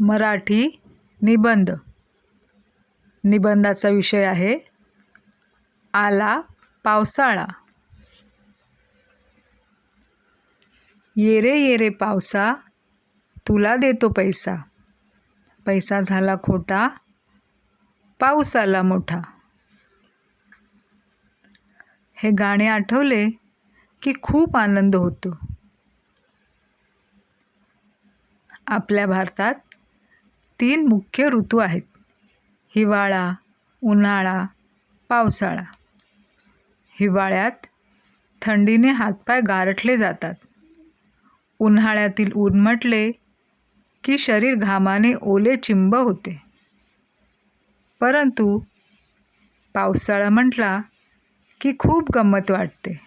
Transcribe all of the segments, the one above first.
मराठी निबंध. निबंधाचा विषय आहे आला पावसाळा. येरे येरे ये रे पावसा तुला देतो पैसा. पैसा झाला खोटा पाऊस आला मोठा. हे गाणे आठवले की खूप आनंद होतो. आपल्या भारतात तीन मुख्य ऋतू आहेत. हिवाळा उन्हाळा पावसाळा. हिवाळ्यात थंडीने हातपाय गारठले जातात. उन्हाळ्यातील ऊन म्हटले की शरीर घामाने ओले चिंब होते. परंतु पावसाळा म्हटला की खूप गंमत वाटते.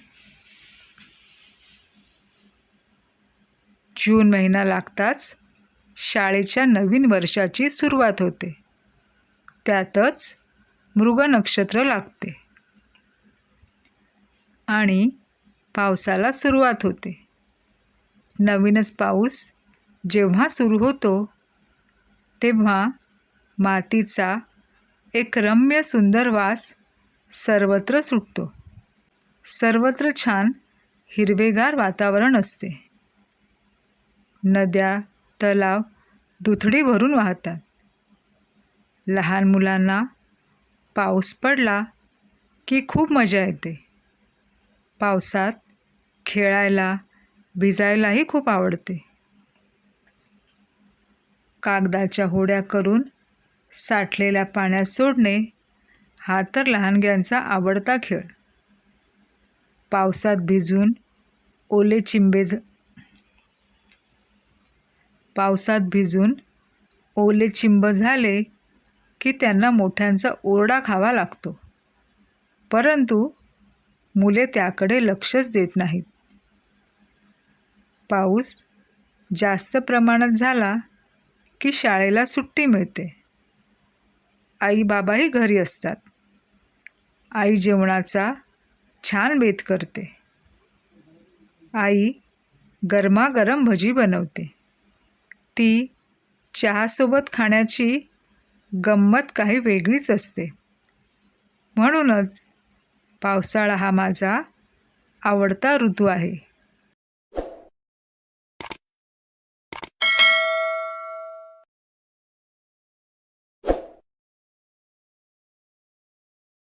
जून महिना लागताच शाळेच्या नवीन वर्षाची सुरुवात होते. त्यातच मृग नक्षत्र लागते. आणि पावसाला सुरुवात होते. नवीनच पाऊस जेव्हा सुरू होतो तेव्हा मातीचा एक रम्य सुंदर वास सर्वत्र सुटतो. सर्वत्र छान हिरवेगार वातावरण असते. नद्या तलाव दुथडी भरून वाहतात. लहान मुलांना पाऊस पडला की खूप मजा येते. पावसात खेळायला भिजायलाही खूप आवडते. कागदाच्या होड्या करून साठलेल्या पाण्यात सोडणे हा तर लहानग्यांचा आवडता खेळ. पावसात भिजून ओले चिंबे पावसात भिजून ओले चिंब झाले की त्यांना मोठ्यांचा ओरडा खावा लागतो. परंतु मुले त्याकडे लक्षच देत नाहीत. पाऊस जास्त प्रमाणात झाला की शाळेला सुट्टी मिळते. आई बाबाही घरी असतात. आई जेवणाचा छान बेत करते. आई गरमागरम भजी बनवते. ती चहासोबत खाण्याची गंमत काही वेगळीच असते. म्हणूनच पावसाळा हा माझा आवडता ऋतू आहे.